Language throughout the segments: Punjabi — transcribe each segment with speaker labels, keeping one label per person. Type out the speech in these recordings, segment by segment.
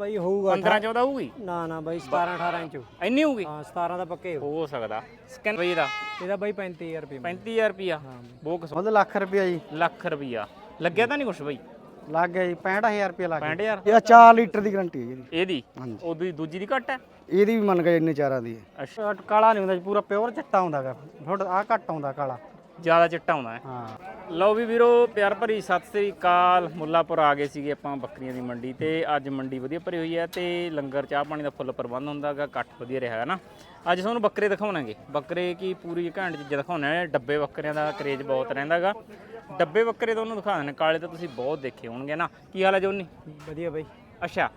Speaker 1: ਬਾਈ ਹੋਊਗਾ
Speaker 2: 15 14 ਹੋਊਗੀ?
Speaker 1: ਨਾ ਨਾ ਬਾਈ 17 18 ਇੰਚ
Speaker 2: ਇੰਨੀ ਹੋਊਗੀ?
Speaker 1: ਹਾਂ 17 ਦਾ ਪੱਕੇ ਹੋ
Speaker 2: ਹੋ ਸਕਦਾ। ਸਕੈਨ ਬਈ ਦਾ
Speaker 1: ਇਹਦਾ ਬਾਈ 35000 ਰੁਪਏ
Speaker 2: 35000 ਰੁਪਿਆ ਬੋਕ
Speaker 3: ਉਹਦੇ ਲੱਖ ਰੁਪਿਆ ਜੀ।
Speaker 2: ਲੱਖ ਰੁਪਿਆ ਲੱਗਿਆ ਤਾਂ ਨਹੀਂ ਕੁਛ ਬਈ?
Speaker 3: ਲੱਗ ਗਿਆ ਜੀ 65000 ਰੁਪਿਆ ਲੱਗ ਗਿਆ।
Speaker 2: 65000
Speaker 3: ਇਹ 4 ਲੀਟਰ ਦੀ ਗਰੰਟੀ ਹੈ ਜੀ
Speaker 2: ਇਹਦੀ?
Speaker 3: ਹਾਂਜੀ।
Speaker 2: ਉਹਦੀ ਦੂਜੀ ਦੀ ਘੱਟ ਹੈ?
Speaker 3: ਇਹਦੀ ਵੀ ਮੰਨ ਗਏ ਇੰਨੇ ਚਾਰਾਂ ਦੀ ਹੈ।
Speaker 2: ਅੱਛਾ।
Speaker 3: ਕਾਲਾ ਨਹੀਂ ਹੁੰਦਾ ਜੀ ਪੂਰਾ ਪਿਓਰ ਚਿੱਟਾ ਹੁੰਦਾਗਾ ਥੋੜਾ ਆ ਘੱਟ ਆਉਂਦਾ ਕਾਲਾ।
Speaker 2: ਜ਼ਿਆਦਾ ਚਿੱਟਾ ਹੁੰਦਾ ਹੈ।
Speaker 3: ਹਾਂ।
Speaker 2: ਲਓ ਵੀ ਵੀਰੋ ਪਿਆਰ ਭਰੀ ਸਤਿ ਸ੍ਰੀ ਅਕਾਲ। ਮੁੱਲਾਪੁਰ ਆ ਗਏ ਸੀਗੇ ਆਪਾਂ ਬੱਕਰੀਆਂ ਦੀ ਮੰਡੀ ਤੇ। ਅੱਜ ਮੰਡੀ ਵਧੀਆ ਭਰੀ ਹੋਈ ਹੈ ਤੇ ਲੰਗਰ ਚਾਹ ਪਾਣੀ ਦਾ ਫੁੱਲ ਪ੍ਰਬੰਧ ਹੁੰਦਾਗਾ ਇਕੱਠ ਵਧੀਆ ਰਿਹਾ ਹੈ ਨਾ। ਅੱਜ ਤੁਹਾਨੂੰ ਬੱਕਰੇ ਦਿਖਾਉਣਾਂਗੇ। ਬੱਕਰੇ ਕੀ ਪੂਰੀ ਘੈਂਟ ਚੀਜ਼ਾਂ ਦਿਖਾਉਣੇ ਨੇ ਡੱਬੇ ਬੱਕਰਿਆਂ ਦਾ ਕਰੇਜ ਬਹੁਤ ਰਹਿੰਦਾਗਾ। ਡੱਬੇ ਬੱਕਰੇ ਤੁਹਾਨੂੰ ਦਿਖਾ ਦਿੰਦੇ ਕਾਲੇ ਤਾਂ ਤੁਸੀਂ ਬਹੁਤ ਦੇਖੇ ਹੋਣਗੇ ਨਾ। ਕੀ ਹਾਲ ਹੈ ਜੋਨੀ?
Speaker 1: ਵਧੀਆ ਬਾਈ।
Speaker 2: ਅੱਛਾ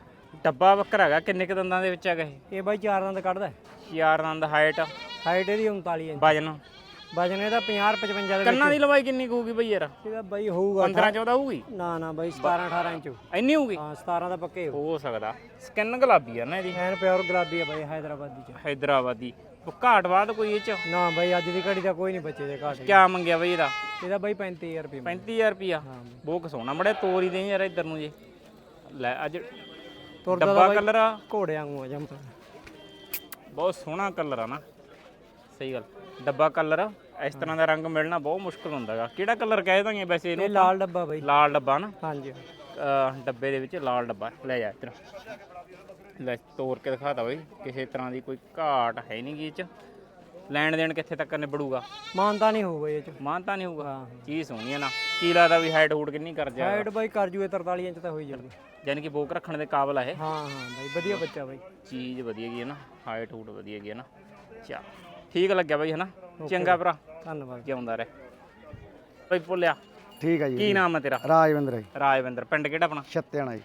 Speaker 2: ਡੱਬਾ ਬੱਕਰਾ ਹੈਗਾ। ਕਿੰਨੇ ਕੁ ਦੰਦਾਂ ਦੇ ਵਿੱਚ ਹੈਗਾ ਇਹ?
Speaker 1: ਇਹ ਬਾਈ ਚਾਰ ਦੰਦ ਕੱਢਦਾ।
Speaker 2: ਚਾਰ ਦੰਦ ਹਾਈਟ
Speaker 1: ਹਾਈਟ ਇਹਦੀ 39 ਇੰਚ।
Speaker 2: ਵਜਨ?
Speaker 1: ਵਜਨ ਇਹਦਾ 50 55 ਦੇ ਵਿੱਚ।
Speaker 2: ਕੰਨਾਂ ਦੀ ਲੰਬਾਈ ਕਿੰਨੀ ਕੁ ਹੋਊਗੀ ਬਈ ਯਾਰ?
Speaker 1: ਇਹਦਾ ਬਾਈ ਹੋਊਗਾ
Speaker 2: 15 14 ਹੋਊਗੀ?
Speaker 1: ਨਾ ਨਾ ਬਾਈ 17 18 ਇੰਚ।
Speaker 2: ਇੰਨੀ ਹੋਊਗੀ?
Speaker 1: ਹਾਂ 17 ਦਾ ਪੱਕੇ ਹੋ
Speaker 2: ਹੋ ਸਕਦਾ। ਸਕਿਨ ਗੁਲਾਬੀ ਆ ਨਾ ਇਹਦੀ।
Speaker 1: ਐਨ ਪਿਓਰ ਗੁਲਾਬੀ ਆ ਬਾਈ ਹੈਦਰਾਬਾਦੀ ਚ।
Speaker 2: ਉਹ ਘਾਟ ਬਾਅਦ ਕੋਈ ਇਹ ਚ?
Speaker 1: ਨਾ ਬਾਈ ਅੱਜ ਦੀ ਘੜੀ ਦਾ ਕੋਈ ਨਹੀਂ ਬੱਚੇ ਦੇ ਘਾਟ।
Speaker 2: ਕਿਆ ਮੰਗਿਆ ਬਈ ਇਹਦਾ?
Speaker 1: ਇਹਦਾ ਬਾਈ 35000 ਰੁਪਏ
Speaker 2: 35000 ਰੁਪਿਆ। ਬਹੁਤ ਸੋਹਣਾ। ਮੜੇ ਤੋਰੀ ਦੇ ਯਾਰ ਇੱਧਰ ਨੂੰ ਜੀ। ਲੈ ਅੱਜ ਡੱਬਾ ਕਲਰ ਆ।
Speaker 1: ਘੋੜਿਆਂ ਵਾਂਗੂ ਆ ਜੰਪ
Speaker 2: ਬਹੁਤ ਸੋਹਣਾ ਕਲਰ ਆ ਨਾ। ਸਹੀ ਗੱਲ। ਡੱਬਾ ਕਲਰ ਆ। ਇਸ ਤਰ੍ਹਾਂ ਦਾ ਰੰਗ ਮਿਲਣਾ ਬਹੁਤ ਮੁਸ਼ਕਲ ਹੁੰਦਾਗਾ ਕਿਹੜਾ ਕਲਰ ਕਹਿ ਦਾਂਗੇ ਵੈਸੇ
Speaker 1: ਇਹ
Speaker 2: ਇਹਨੂੰ
Speaker 1: ਲਾਲ ਡੱਬਾ ਬਾਈ।
Speaker 2: ਲਾਲ ਡੱਬਾ ਨਾ?
Speaker 1: ਹਾਂਜੀ।
Speaker 2: ਅਹ ਡੱਬੇ ਦੇ ਵਿੱਚ ਲਾਲ ਡੱਬਾ। ਲੈ ਜਾ ਇੱਧਰ। ਲੈ ਤੋੜ ਕੇ ਦਿਖਾਤਾ ਬਈ। ਕਿਸੇ ਤਰ੍ਹਾਂ ਦੀ ਕੋਈ ਘਾਟ ਹੈ ਨਹੀਂ ਗੀ ਇਹ ਚ। ਲੈਣ ਦੇਣ ਕਿੱਥੇ ਤੱਕ ਨਿਬੜੂਗਾ?
Speaker 1: ਮਾਨਤਾ ਨਹੀਂ ਹੋਊਗਾ ਇਹ ਚ।
Speaker 2: ਮਾਨਤਾ ਨਹੀਂ ਹੋਊਗਾ?
Speaker 1: ਹਾਂ।
Speaker 2: ਚੀਜ਼ ਸੋਹਣੀ ਹੈ ਨਾ। ਕੀ ਲੱਗਦਾ ਵੀ ਹਾਈਟ ਹੂਟ ਕਿੰਨੀ ਕਰ ਜਾ
Speaker 1: ਹਾਈਟ ਬਾਈ ਕਰ ਜੂਏ 43 ਇੰਚ ਤਾਂ ਹੋਈ ਜਾਊਗੀ।
Speaker 2: ਯਾਨੀ ਕਿ ਬੋਕ ਰੱਖਣ ਦੇ ਕਾਬਲ ਆ ਇਹ।
Speaker 1: ਹਾਂ ਹਾਂ ਬਾਈ ਵਧੀਆ ਬੱਚਾ ਬਾਈ।
Speaker 2: ਚੀਜ਼ ਵਧੀਆ ਗਈ ਹੈ ਨਾ। ਹਾਈਟ ਹੂਟ ਵਧੀਆ ਗਈ ਹੈ ਨਾ। ਚਾ ਠੀਕ ਲੱਗਿਆ ਬਈ ਹਨਾ? ਚੰਗਾ ਭਰਾ।
Speaker 1: ਧੰਨਵਾਦ।
Speaker 2: ਜਿਉਂਦਾ ਰਹਿ। ਬਈ ਭੁੱਲਿਆ।
Speaker 3: ਠੀਕ ਹੈ ਜੀ
Speaker 2: ਕੀ ਨਾਮ ਹੈ ਤੇਰਾ?
Speaker 3: ਰਾਜਵਿੰਦਰ ਜੀ।
Speaker 2: ਰਾਜਵਿੰਦਰ ਪਿੰਡ ਕਿਹੜਾ ਆਪਣਾ?
Speaker 3: ਛੱਤਿਆਣਾ ਜੀ।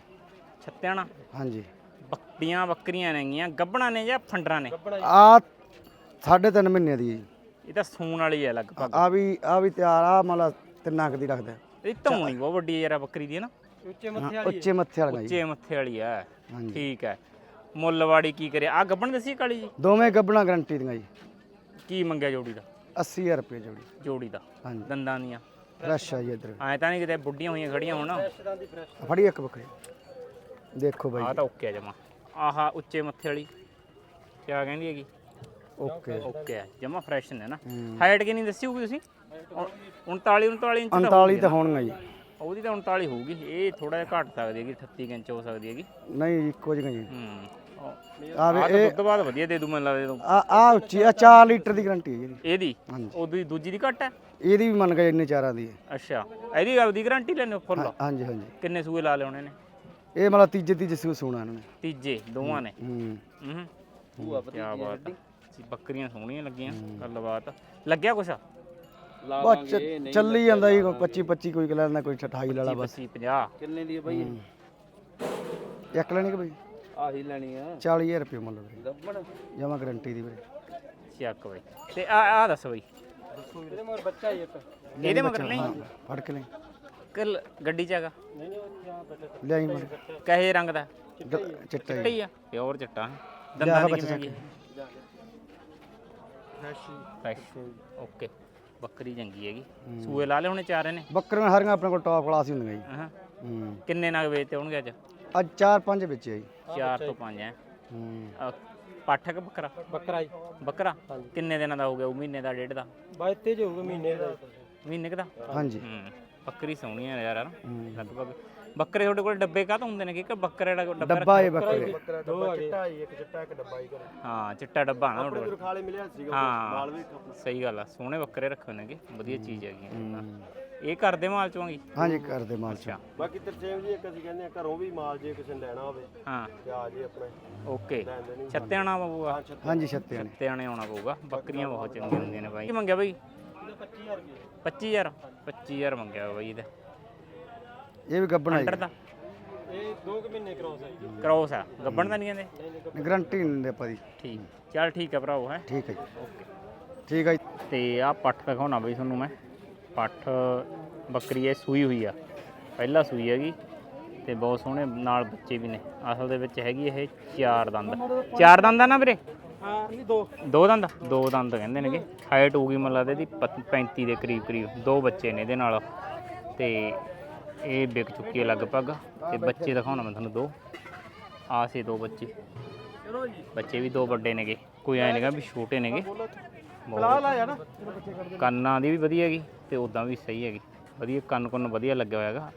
Speaker 2: ਛੱਤਿਆਣਾ?
Speaker 3: ਹਾਂਜੀ।
Speaker 2: ਬੱਕਰੀਆਂ ਬੱਕਰੀਆਂ ਨੇਗੀਆਂ ਗੱਬਣਾ ਨੇ ਜਾਂ ਫੰਡਰਾਂ ਨੇ?
Speaker 3: ਆ ਸਾਢੇ ਤਿੰਨ ਮਹੀਨੇ ਦੀ ਜੀ।
Speaker 2: ਇਹ ਤਾਂ ਸੂਣ ਵਾਲੀ ਹੈ ਲਗਭਗ।
Speaker 3: ਆ ਵੀ ਆ ਵੀ ਤਿਆਰ ਆ ਮਤਲਬ ਤਿੰਨਾਂ ਕੁ ਦੀ ਰੱਖਦਾ
Speaker 2: ਇਹ ਧੌਣੀ ਬਹੁਤ ਵੱਡੀ ਹੈ ਯਾਰ ਬੱਕਰੀ ਦੀ ਹੈ ਨਾ?
Speaker 1: ਉੱਚੇ
Speaker 3: ਹਾਂ, ਉੱਚੇ ਮੱਥੇ ਵਾਲਾ ਜੀ।
Speaker 2: ਉੱਚੇ ਮੱਥੇ ਵਾਲੀ ਹੈ
Speaker 3: ਹਾਂਜੀ।
Speaker 2: ਠੀਕ ਹੈ ਮੁੱਲਵਾੜੀ ਕੀ ਕਰਿਆ? ਆ ਗੱਬਣ ਦੱਸੀ ਕਾਲੀ ਜੀ?
Speaker 3: ਦੋਵੇਂ ਗੱਬਣਾ ਗਰੰਟੀ ਦੀਆਂ ਜੀ।
Speaker 2: ਕੀ ਮੰਗਿਆ ਜੋੜੀ ਦਾ?
Speaker 3: 80000 ਰੁਪਏ ਜੋੜੀ।
Speaker 2: ਜੋੜੀ ਦਾ।
Speaker 3: ਹਾਂਜੀ।
Speaker 2: ਦੰਦਾਂ ਦੀਆਂ।
Speaker 3: ਫਰੈਸ਼ ਆ ਜੀ ਇੱਧਰ।
Speaker 2: ਐ ਤਾਂ ਨਹੀਂ ਕਿਤੇ ਬੁੱਢੀਆਂ ਹੋਈਆਂ ਖੜੀਆਂ ਹੋਣ
Speaker 3: ਫੜੀ ਇੱਕ ਬੱਕਰੀ। ਦੇਖੋ ਬਾਈ
Speaker 2: ਆ ਤਾਂ ਓਕੇ ਆ ਜਮਾ। ਆਹਾ ਉੱਚੇ ਮੱਥੇ ਵਾਲੀ। ਕਿਆ ਕਹਿੰਦੀ ਹੈਗੀ?
Speaker 3: ਓਕੇ
Speaker 2: ਓਕੇ ਜਮਾ ਫਰੈਸ਼ ਨੇ ਨਾ। ਹਾਈਟ ਕਿੰਨੀ ਦੱਸੀ ਹੋਊਗੀ ਤੁਸੀਂ? ਉਣ- 39 39 ਇੰਚ ਤਾਂ
Speaker 3: 39 ਤਾਂ ਹੋਣਗਾ ਜੀ।
Speaker 2: ਉਹਦੀ ਤਾਂ 39 ਹੋਊਗੀ। ਇਹ ਥੋੜਾ ਜਿਹਾ ਘੱਟ ਸਕਦੀ ਹੈਗੀ 38 ਇੰਚ ਹੋ ਸਕਦੀ ਹੈਗੀ।
Speaker 3: ਨਹੀਂ ਇੱਕੋ ਜਿਹਾ ਜੀ।
Speaker 2: ਹੂੰ।
Speaker 3: ਆ ਵੀ
Speaker 2: ਤਾਂ ਦੁੱਧ ਬਾਅਦ ਵਧੀਆ ਦੇ ਦੂ ਮੈਨੂੰ ਲੱਗਦਾ ਤੂੰ
Speaker 3: ਆ ਆ ਉੱਚੀ ਆ 4 ਲੀਟਰ ਦੀ ਗਰੰਟੀ ਹੈ ਜੀ ਇਹਦੀ।
Speaker 2: ਇਹਦੀ?
Speaker 3: ਹਾਂਜੀ।
Speaker 2: ਉਹਦੀ ਦੂਜੀ ਦੀ ਘੱਟ ਹੈ?
Speaker 3: ਇਹਦੀ ਵੀ ਮੰਨ ਗਏ ਇੰਨੇ ਚਾਰਾਂ ਦੀ ਹੈ।
Speaker 2: ਅੱਛਾ। ਇਹਦੀ ਆਪਦੀ ਗਾਰੰਟੀ ਲੈਣੇ ਫੁੱਲ?
Speaker 3: ਹਾਂਜੀ ਹਾਂਜੀ।
Speaker 2: ਕਿੰਨੇ ਸੂਏ ਲਾ ਲਿਆਉਣੇ ਨੇ?
Speaker 3: ਇਹ ਮਤਲਬ ਤੀਜੇ ਤੀਜੇ ਸੂ ਸੋਣਾ ਇਹਨਾਂ ਨੇ।
Speaker 2: ਤੀਜੇ ਦੋਵਾਂ ਨੇ?
Speaker 3: ਹੂੰ
Speaker 2: ਹੂੰ। ਕੀ ਬਾਤ ਆ। ਜੀ, ਬੱਕਰੀਆਂ ਸੋਹਣੀਆਂ ਲੱਗੀਆਂ ਗੱਲਬਾਤ। ਲੱਗਿਆ ਕੁਛ?
Speaker 3: ਬਸ ਚ- ਚੱਲੀ ਜਾਂਦਾ ਜੀ 25 25 ਕੋਈ ਲੈਂਦਾ ਕੋਈ 28 ਲੈਣਾ ਬਸ।
Speaker 2: 25 50
Speaker 4: ਕਿੰਨੇ ਦੀ ਹੈ ਬਾਈ?
Speaker 3: ਇੱਕ ਲੈਣੀ ਕਿ ਬਈ?
Speaker 4: ਆਹੀ ਲੈਣੀ ਆ।
Speaker 3: 40000 ਰੁਪਏ ਮੁੱਲ ਵੀਰੇ।
Speaker 4: ਗੱਬਣ।
Speaker 3: ਜਮਾ ਗਰੰਟੀ ਦੀ ਵੀਰੇ।
Speaker 2: ਚੱਕ ਬਈ। ਤੇ ਆ ਆ ਦੱਸ ਬਈ।
Speaker 1: ਇਹਦੇ ਮਗਰ ਬੱਚਾ ਹੀ ਇੱਕ।
Speaker 2: ਇਹਦੇ ਮਗਰ ਨਹੀਂ?
Speaker 3: ਫੜ ਕੇ ਲੈ।
Speaker 2: ਕੱਲ ਗੱਡੀ ਚ ਹੈਗਾ
Speaker 3: ਲਿਆਈ ਮਨ
Speaker 2: ਕਹੇ ਰੰਗ ਦਾ।
Speaker 3: ਚਿੱਟਾ
Speaker 2: ਹੀ ਆ। ਪਿਓਰ ਚਿੱਟਾ। ਹੈ। ਦੰਦਾਂ ਦੀ ਕਿਵੇਂ ਹੈਗੀ? ਫਰੈਸ਼। ਓਕੇ। ਬੱਕਰੀ ਚੰਗੀ ਹੈਗੀ। ਸੂਏ ਲਾ ਲਏ ਹੁਣੇ ਚਾਰੇ ਨੇ
Speaker 3: ਬੱਕਰੀਆਂ ਹਰੀਆਂ ਆਪਣੇ ਕੋਲ ਟੌਪ ਕਲਾਸ ਹੀ ਹੁੰਦੀਆਂ ਜੀ।
Speaker 2: ਹਾਂ।
Speaker 3: ਹੂੰ।
Speaker 2: ਕਿੰਨੇ ਨਗ ਵੇਚਤੇ ਹੋਣਗੇ ਅੱਜ?
Speaker 3: ਅੱਜ 4-5 ਵਿੱਚ ਹੈ ਜੀ।
Speaker 2: 4 ਤੋਂ 5 ਹੈ।
Speaker 3: ਹੂੰ।
Speaker 2: ਅਹ, ਪਾਠਕ ਬੱਕਰਾ?
Speaker 1: ਬੱਕਰਾ ਜੀ।
Speaker 2: ਬੱਕਰਾ? ਕਿੰਨੇ ਦਿਨਾਂ ਦਾ ਹੋ ਗਿਆ ਉਹ ਮਹੀਨੇ ਦਾ ਡੇਢ ਦਾ?
Speaker 1: ਬਾਈ ਤੇ ਜੋ ਹੋਊਗਾ ਮਹੀਨੇ ਦਾ।
Speaker 2: ਮਹੀਨੇ ਕੁ ਦਾ?
Speaker 3: ਹਾਂਜੀ।
Speaker 2: ਹੂੰ ਬੱਕਰੀ ਸੋਹਣੀ ਹੈ ਯਾਰ। ਹਨਾ? ਲਗਭਗ ਬੱਕਰੇ ਤੁਹਾਡੇ ਕੋਲ ਡੱਬੇ ਕਾਹ ਹੁੰਦੇ ਨੇ ਕਿ ਬੱਕਰੇ ਦਾ ਡੱਬਾ
Speaker 3: ਡੱਬਾ ਇਹ ਬੱਕਰੇ।
Speaker 1: ਦੋ ਆ ਗਏ
Speaker 2: ਹਾਂ ਚਿੱਟਾ ਡੱਬਾ ਨਾ ਤੁਹਾਡੇ ਕੋਲ।
Speaker 4: ਖਾਲੇ ਮਿਲਿਆ ਸੀਗਾ
Speaker 2: ਹਾਂ ਸਹੀ ਗੱਲ ਆ ਸੋਹਣੇ ਬੱਕਰੇ ਰੱਖੇ ਨੇਗੇ ਵਧੀਆ ਚੀਜ਼ ਹੈਗੀ ਇਹ ਘਰ ਦੇ ਮਾਲ ਚੋਂ ਆਗੀ
Speaker 3: ਹਾਂਜੀ ਕਰਦੇ ਮਾਲ ਚ।
Speaker 4: ਬਾਕੀ ਤਰਸੇਮ ਜੀ ਇੱਕ ਅਸੀਂ ਕਹਿੰਦੇ ਆ ਘਰੋਂ ਵੀ ਮਾਲ ਜੇ ਕਿਸੇ ਨੇ ਲੈਣਾ ਹੋਵੇ
Speaker 2: ਹਾਂ।
Speaker 4: ਤੇ ਆ ਜੇ ਆਪਣੇ।
Speaker 2: ਓਕੇ। ਛੱਤੇ ਆਣਾ ਪਊਗਾ
Speaker 3: ਹਾਂਜੀ ਛੱਤੇ
Speaker 2: ਆਣੇ ਆਉਣਾ ਪਊਗਾ। ਬੱਕਰੀਆਂ ਬਹੁਤ ਚੰਗੀਆਂ ਹੁੰਦੀਆਂ ਨੇ ਬਾਈ। ਕੀ ਮੰਗਿਆ ਬਾਈ? 25000 25000 ਮੰਗਿਆ ਬਾਈ ਇਹਦਾ।
Speaker 3: ਇਹ ਵੀ ਗੱਬਣਾ
Speaker 2: ਅੰਡਰ ਦਾ?
Speaker 1: ਇਹ 2 ਮਹੀਨੇ ਕ੍ਰੋਸ ਹੈ ਜੀ।
Speaker 2: ਕ੍ਰੋਸ ਆ। ਗੱਬਣ ਤਾਂ ਨਹੀਂ ਕਹਿੰਦੇ?
Speaker 3: ਜੀ ਗਰੰਟੀ ਨਹੀਂ ਦਿੰਦੇ ਆਪਾਂ ਦੀ।
Speaker 2: ਠੀਕ। ਚੱਲ ਠੀਕ ਹੈ ਭਰਾਓ ਹੈ।
Speaker 3: ਠੀਕ ਹੈ ਜੀ।
Speaker 2: ਓਕੇ।
Speaker 3: ਠੀਕ ਹੈ ਜੀ।
Speaker 2: ਤੇ ਆ ਪੱਠ ਦਿਖਾਉਣਾ ਬਈ ਤੁਹਾਨੂੰ ਮੈਂ। ਪੱਠ ਬੱਕਰੀ ਇਹ ਸੂਈ ਹੋਈ ਆ। ਪਹਿਲਾ ਸੂਈ ਹੈਗੀ ਤੇ ਬਹੁਤ ਸੋਹਣੇ ਨਾਲ ਬੱਚੇ ਵੀ ਨੇ। ਅਸਲ ਦੇ ਵਿੱਚ ਹੈਗੀ ਇਹ ਚਾਰ ਦੰਦ। ਚਾਰ ਦੰਦ ਆ ਨਾ ਵੀਰੇ?
Speaker 1: ਹਾਂ ਨਹੀਂ ਦੋ।
Speaker 2: ਦੋ ਦੰਦ? ਦੋ ਦੰਦ ਕਹਿੰਦੇ ਨੇਗੇ। ਹਾਈਟ ਹੋਊਗੀ ਮਤਲਬ ਲੱਗਦਾ ਇਹਦੀ ਪਤ- 35 ਦੇ ਕਰੀਬ ਕਰੀਬ। ਦੋ ਬੱਚੇ ਨੇ ਇਹਦੇ ਨਾਲ। ਤੇ ਇਹ ਵਿਕ ਚੁੱਕੀ ਹੈ ਲਗਭਗ। ਤੇ ਬੱਚੇ ਦਿਖਾਉਣਾ ਮੈਂ ਤੁਹਾਨੂੰ ਦੋ। ਆ ਸੇ ਦੋ ਬੱਚੇ। ਬੱਚੇ ਵੀ ਦੋ ਵੱਡੇ ਨੇਗੇ। ਕੋਈ ਐ ਨਹੀਂਗਾ ਵੀ ਛੋਟੇ ਨੇਗੇ। ਕੰਨਾਂ ਦੀ ਵੀ ਵਧੀਆ ਹੈਗੀ। ਤੇ ਉਦਾਂ ਵੀ ਸਹੀ ਹੈਗੀ। ਵਧੀਆ ਕੰਨ ਕੁੰਨ ਵਧੀਆ ਲੱਗਿਆ ਹੋਇਆ ਹੈਗਾ।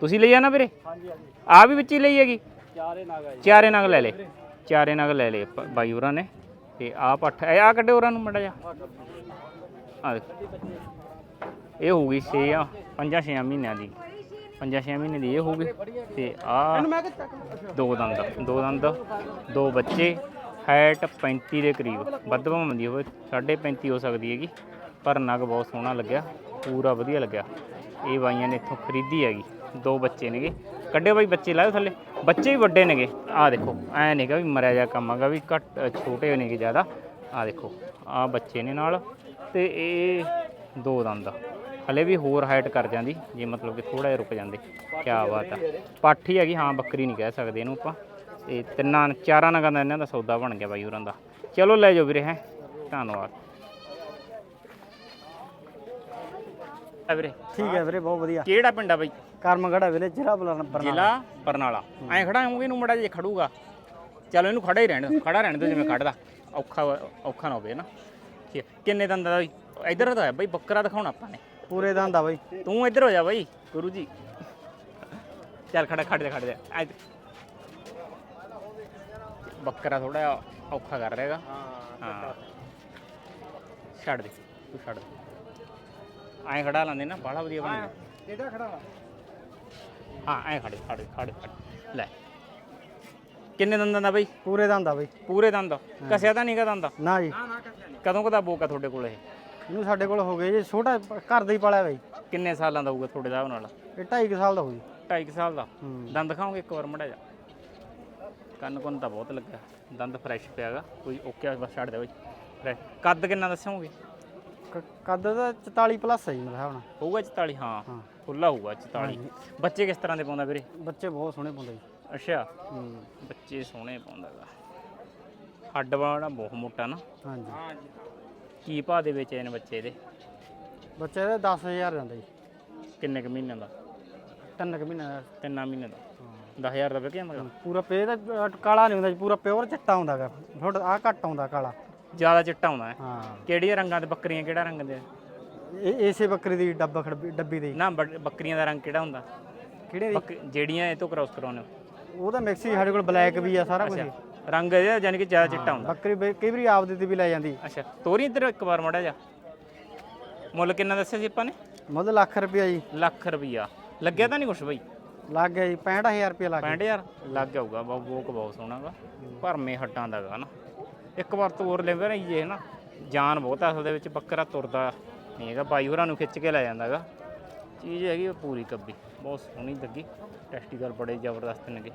Speaker 2: ਤੁਸੀਂ ਲਈ ਆ ਨਾ ਵੀਰੇ?
Speaker 5: ਹਾਂਜੀ ਹਾਂਜੀ।
Speaker 2: ਆ ਵੀ ਵਿੱਚ ਹੀ ਲਈ ਹੈਗੀ?
Speaker 5: ਚਾਰੇ ਨਾਗਾ
Speaker 2: ਚਾਰੇ ਨਗ ਲੈ ਲੇ ਚਾਰੇ ਨਗ ਲੈ ਲੇ ਪ- ਬਾਈ ਹੋਰਾਂ ਨੇ। ਤੇ ਆ ਪੱਠ ਇਹ ਆ ਕੱਢੇ ਹੋਰਾਂ ਨੂੰ ਮੜਾ ਜਾ ਆ ਇਹ ਹੋਊਗੀ 6 ਆ 5 6 ਮਹੀਨਿਆਂ ਦੀ। 5 6 ਮਹੀਨੇ ਦੀ ਇਹ ਹੋਊਗੀ ਤੇ ਆ
Speaker 5: ਮੈਂ ਕਿ ਚੱਕ
Speaker 2: ਦੋ ਦੰਦ ਦੋ ਦੰਦ ਦੋ ਬੱਚੇ ਹਾਈਟ 35 ਦੇ ਕਰੀਬ। ਵੱਧ ਭਾਵੇਂ ਦੀ ਹੋਵੇ 35 ਹੋ ਸਕਦੀ ਹੈਗੀ ਪਰ ਨਗ ਬਹੁਤ ਸੋਹਣਾ ਲੱਗਿਆ। ਪੂਰਾ ਵਧੀਆ ਲੱਗਿਆ। ਇਹ ਬਾਈਆਂ ਨੇ ਇੱਥੋਂ ਖਰੀਦੀ ਹੈਗੀ। ਦੋ ਬੱਚੇ ਨੇਗੇ। ਕੱਢੇ ਬਾਈ, ਬੱਚੇ ਲਾਓ ਥੱਲੇ। ਬੱਚੇ ਵੀ ਵੱਡੇ ਨੇਗੇ। ਆਹ ਦੇਖੋ, ਐ ਨਹੀਂਗਾ ਵੀ ਮਰਿਆ ਜਾ ਕੰਮਾਂਗਾ ਵੀ, ਘੱਟ ਛੋਟੇ ਨੇਗੇ ਜ਼ਿਆਦਾ। ਆਹ ਦੇਖੋ, ਆਹ ਬੱਚੇ ਨੇ ਨਾਲ ਤੇ ਇਹ ਦੋ ਦੰਦ ਹਲੇ ਵੀ ਹੋਰ ਹਾਈਟ ਕਰ ਜਾਂਦੀ, ਜੇ ਮਤਲਬ ਕਿ ਥੋੜਾ ਜਿਹਾ ਰੁਕ ਜਾਂਦੇ। ਕੀ ਬਾਤ ਆ। ਪਾਠੀ ਹੈਗੀ, ਹਾਂ, ਬੱਕਰੀ ਨਹੀਂ ਕਹਿ ਸਕਦੇ ਇਹਨੂੰ ਆਪਾਂ। ਤੇ ਤਿੰਨਾਂ, ਚਾਰਾਂ ਨਗਾਂ ਦਾ ਇਹਨਾਂ ਦਾ ਸੌਦਾ ਬਣ ਗਿਆ ਬਾਈ ਹੋਰਾਂ ਦਾ। ਚਲੋ ਲੈ ਜਾਓ ਵੀਰੇ, ਹੈ। ਧੰਨਵਾਦ। ਵੀਰੇ?
Speaker 5: ਠੀਕ ਹੈ ਵੀਰੇ ਬਹੁਤ ਵਧੀਆ।
Speaker 2: ਕਿਹੜਾ ਪਿੰਡ ਆ ਬਾਈ?
Speaker 5: ਕਰਮਗੜਾ ਵੀਰੇ ਜ਼ਿਲ੍ਹਾ ਬਰਨਾਲਾ।
Speaker 2: ਜ਼ਿਲ੍ਹਾ ਬਰਨਾਲਾ। ਐਂ ਖੜਾ ਹੋਊਗਾ ਇਹਨੂੰ ਮੜਾ ਜੇ ਖੜੂਗਾ। ਚਲੋ ਇਹਨੂੰ ਖੜਾ ਹੀ ਰਹਿਣ ਖੜਾ ਰਹਿਣ ਦਿਓ ਜਿਵੇਂ ਖੜਦਾ। ਔਖਾ ਔਖਾ ਨਾ ਹੋਵੇ ਨਾ। ਠੀਕ ਹੈ। ਕਿੰਨੇ ਦੰਦ ਦਾ ਬਾਈ? ਇੱਧਰ ਦਾ ਹੈ ਬਾਈ ਬੱਕਰਾ ਦਿਖਾਉਣਾ ਆਪਾਂ ਨੇ।
Speaker 5: ਪੂਰੇ ਦਾ ਹੁੰਦਾ ਬਾਈ।
Speaker 2: ਤੂੰ ਇੱਧਰ ਹੋ ਜਾ ਬਾਈ ਗੁਰੂ ਜੀ। ਚੱਲ ਖੜਾ ਖੜ ਜਾ ਖੜ ਜਾ। ਬੱਕਰਾ ਥੋੜਾ ਔਖਾ ਕਰ ਰਿਹਾਗਾ ਹਾਂ ਛੱਡ ਦੇ ਤੂੰ ਛੱਡ ਦੇ। ਐਂ ਖੜਾ ਲਾਂਦੇ ਨਾ ਬੜਾ ਵਧੀਆ ਬਣਦਾ।
Speaker 5: ਕਿਹੜਾ ਖੜਾ
Speaker 2: ਹਾਂ ਐਂ ਖੜੇ ਖੜੇ ਖੜੇ ਖੜੇ। ਲੈ। ਕਿੰਨੇ ਦੰਦਾਂ ਦਾ ਬਾਈ?
Speaker 5: ਪੂਰੇ ਦਾ ਹੁੰਦਾ ਬਾਈ।
Speaker 2: ਪੂਰੇ ਦੰਦ? ਕਸਿਆ ਤਾਂ ਨਹੀਂਗਾ ਦੰਦ?
Speaker 5: ਨਾ ਜੀ।
Speaker 2: ਕਦੋਂ ਕਦਾ ਬੋਕਾ ਤੁਹਾਡੇ ਕੋਲ ਇਹ?
Speaker 5: ਇਹਨੂੰ ਸਾਡੇ ਕੋਲ ਹੋ ਗਏ ਜੀ ਛੋਟਾ ਘਰ ਦਾ ਹੀ ਪਾਲਿਆ ਬਾਈ।
Speaker 2: ਕਿੰਨੇ ਸਾਲਾਂ ਦਾ ਹੋਊਗਾ ਤੁਹਾਡੇ ਦਾ ਨਾਲ?
Speaker 5: ਇਹ 2.5 ਸਾਲ ਦਾ ਹੋ ਜੀ।
Speaker 2: 2.5 ਸਾਲ ਦਾ?
Speaker 5: ਹੂੰ।
Speaker 2: ਦੰਦ ਦਿਖਾਓਗੇ ਇੱਕ ਵਾਰ ਮੜਾ ਜਾ ਕੰਨ ਕੁੰਨ ਤਾਂ ਬਹੁਤ ਲੱਗਾ ਦੰਦ ਫਰੈਸ਼ ਪਿਆਗਾ ਕੋਈ ਓਕੇ ਬਸ ਛੱਡ ਦੇ ਬਾਈ। ਫਰੈਸ਼ ਕੱਦ ਕਿੰਨਾ ਦੱਸੋਗੇ?
Speaker 5: ਕ- ਕੱਦ ਦਾ 44 ਪਲੱਸ ਹੈ ਜੀ ਮੇਰੇ ਹਿਸਾਬ ਨਾਲ।
Speaker 2: ਹੋਊਗਾ 44 ਹਾਂ।
Speaker 5: ਹਾਂ।
Speaker 2: ਖੁੱਲਾ ਹੋਊਗਾ 44 ਬੱਚੇ ਕਿਸ ਤਰ੍ਹਾਂ ਦੇ ਪਾਉਂਦਾ ਵੀਰੇ?
Speaker 5: ਬੱਚੇ ਬਹੁਤ ਸੋਹਣੇ ਪਾਉਂਦੇ ਜੀ।
Speaker 2: ਅੱਛਾ।
Speaker 5: ਹੂੰ।
Speaker 2: ਬੱਚੇ ਸੋਹਣੇ ਪਾਉਂਦਾਗਾ ਹੱਡ ਵਾਲਾ ਬਹੁਤ ਮੋਟਾ ਨਾ।
Speaker 5: ਹਾਂਜੀ।
Speaker 2: ਕੀ ਭਾਅ ਦੇ ਵਿੱਚ ਇਹਨੇ ਬੱਚੇ ਦੇ?
Speaker 5: ਬੱਚੇ ਦਾ 10000 ਜਾਂਦਾ ਜੀ।
Speaker 2: ਕਿੰਨੇ ਕੁ ਮਹੀਨਿਆਂ ਦਾ?
Speaker 5: ਤਿੰਨ ਕੁ ਮਹੀਨੇ ਦਾ।
Speaker 2: ਤਿੰਨਾਂ ਮਹੀਨਿਆਂ ਦਾ।
Speaker 5: ਹਾਂ।
Speaker 2: 10000 ਦਾ ਵਿਕ ਜਾਂਦਾ
Speaker 5: ਪੂਰਾ ਪੇ ਦਾ ਅਹ, ਕਾਲਾ ਨਹੀਂ ਹੁੰਦਾ ਜੀ ਪੂਰਾ ਪਿਓਰ ਚਿੱਟਾ ਹੁੰਦਾਗਾ ਥੋੜਾ ਆ ਘੱਟ ਆਉਂਦਾ ਕਾਲਾ।
Speaker 2: ਜ਼ਿਆਦਾ ਚਿੱਟਾ ਹੁੰਦਾ ਹੈ।
Speaker 5: ਹਾਂ।
Speaker 2: ਕਿਹੜੀਆਂ ਰੰਗਾਂ ਦੇ ਬੱਕਰੀਆਂ ਕਿਹੜਾ ਰੰਗ ਦੇ
Speaker 5: ਇਹ ਇਸੇ ਬੱਕਰੀ ਦੀ ਡੱਬਾ ਖੜਬੀ ਡੱਬੀ ਦੀ।
Speaker 2: ਨਾ ਬੱਕਰੀਆਂ ਦਾ ਰੰਗ ਕਿਹੜਾ ਹੁੰਦਾ?
Speaker 5: ਕਿਹੜੇ ਦੀ?
Speaker 2: ਬੱਕ- ਜਿਹੜੀਆਂ ਇਹ ਤੋਂ ਕ੍ਰਾਸ ਕਰਾਉਣੇ ਹੋ।
Speaker 5: ਉਹਦਾ ਮਿਕਸ ਹੀ ਸਾਡੇ ਕੋਲ ਬਲੈਕ ਵੀ ਆ ਸਾਰਾ ਕੁਝ
Speaker 2: ਰੰਗ ਇਹਦਾ ਯਾਨੀ ਕਿ ਜ਼ਿਆਦਾ ਚਿੱਟਾ ਹੁੰਦਾ
Speaker 5: ਬੱਕਰੀ ਕਈ ਵਾਰੀ ਆਪਦੇ ਤੇ ਵੀ ਲੈ ਜਾਂਦੀ।
Speaker 2: ਅੱਛਾ ਤੋਰੀ ਇੱਧਰ ਇੱਕ ਵਾਰ ਮੜਾ ਜਾ ਮੁੱਲ ਕਿੰਨਾ ਦੱਸਿਆ ਸੀ ਆਪਾਂ ਨੇ?
Speaker 5: ਮੁੱਲ ਲੱਖ ਰੁਪਿਆ ਜੀ।
Speaker 2: ਲੱਖ ਰੁਪਈਆ ਲੱਗਿਆ ਤਾਂ ਨਹੀਂ ਕੁਛ ਬਈ?
Speaker 5: ਲੱਗ ਗਿਆ ਜੀ 65000 ਰੁਪਿਆ ਲੱਗ ਗਿਆ।
Speaker 2: 65000 ਲੱਗ ਜਾਊਗਾ ਬਹੁਤ ਬੋਕ ਬਹੁਤ ਸੋਹਣਾਗਾ ਭਰਮੇ ਹੱਡਾਂ ਦਾਗਾ ਨਾ। ਇੱਕ ਵਾਰ ਤੋਰ ਲੈਂਦੇ ਨਾ ਇਹ ਨਾ ਜਾਨ ਬਹੁਤ ਆ ਉਹਦੇ ਵਿੱਚ ਬੱਕਰਾ ਤੁਰਦਾ ਨਹੀਂ ਹੈਗਾ ਬਾਈ ਹੋਰਾਂ ਨੂੰ ਖਿੱਚ ਕੇ ਲੈ ਜਾਂਦਾਗਾ। ਚੀਜ਼ ਹੈਗੀ ਪੂਰੀ ਕੱਬੀ ਬਹੁਤ ਸੋਹਣੀ ਲੱਗੀ ਟੈਸਟੀਕਲ ਬੜੇ ਜ਼ਬਰਦਸਤ ਨੇਗੇ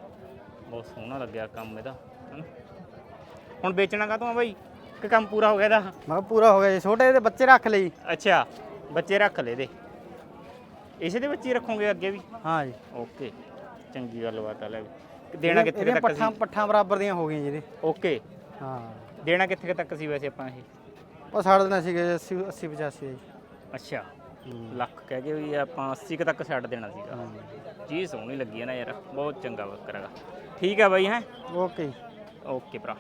Speaker 2: ਬਹੁਤ ਸੋਹਣਾ ਲੱਗਿਆ ਕੰਮ ਇਹਦਾ ਹਨਾ। ਹੁਣ ਵੇਚਣਾ ਕਾ ਤੂੰ ਬਾਈ? ਕਿ ਕੰਮ ਪੂਰਾ ਹੋ ਗਿਆ ਇਹਦਾ?
Speaker 5: ਮੈਂ ਕਿਹਾ ਪੂਰਾ ਹੋ ਗਿਆ ਜੀ ਛੋਟੇ ਜਿਹੇ ਬੱਚੇ ਰੱਖ ਲਈ
Speaker 2: ਅੱਛਾ ਬੱਚੇ ਰੱਖ ਲੈ ਦੇ ਇਸੇ ਦੇ ਬੱਚੇ ਰੱਖੋਗੇ ਅੱਗੇ ਵੀ?
Speaker 5: ਹਾਂ ਜੀ।
Speaker 2: ਓਕੇ ਚੰਗੀ ਗੱਲਬਾਤ ਆ ਲੈ ਵੀ। ਦੇਣਾ ਕਿੱਥੇ
Speaker 5: ਇਹਦੀਆਂ
Speaker 2: ਤੱਕ
Speaker 5: ਪੱਠਾਂ
Speaker 2: ਸੀ
Speaker 5: ਪੱਠਾਂ ਬਰਾਬਰ ਦੀਆਂ ਹੋ ਗਈਆਂ ਜੀ ਇਹਦੇ।
Speaker 2: ਓਕੇ।
Speaker 5: ਹਾਂ।
Speaker 2: ਦੇਣਾ ਕਿੱਥੇ ਕੁ ਤੱਕ ਸੀ ਵੈਸੇ ਆਪਾਂ ਇਹ?
Speaker 5: ਉਹ ਸਾਡੇ ਨਾਲ ਸੀਗੇ 80 80 85 ਜੀ।
Speaker 2: ਅੱਛਾ।
Speaker 5: ਹੂੰ।
Speaker 2: ਲੱਖ ਕਹਿ ਕੇ ਵੀ ਆਪਾਂ 80 ਕੁ ਤੱਕ ਛੱਡ ਦੇਣਾ ਸੀਗਾ। ਜੀ ਸੋਹਣੀ ਲੱਗੀ ਹੈ ਨਾ ਯਾਰ ਬਹੁਤ ਚੰਗਾ ਬੱਕਰਾ ਗਾ ਠੀਕ ਆ ਬਾਈ ਹੈ?
Speaker 5: ਓਕੇ
Speaker 2: ਓਕੇ ਭਰਾ।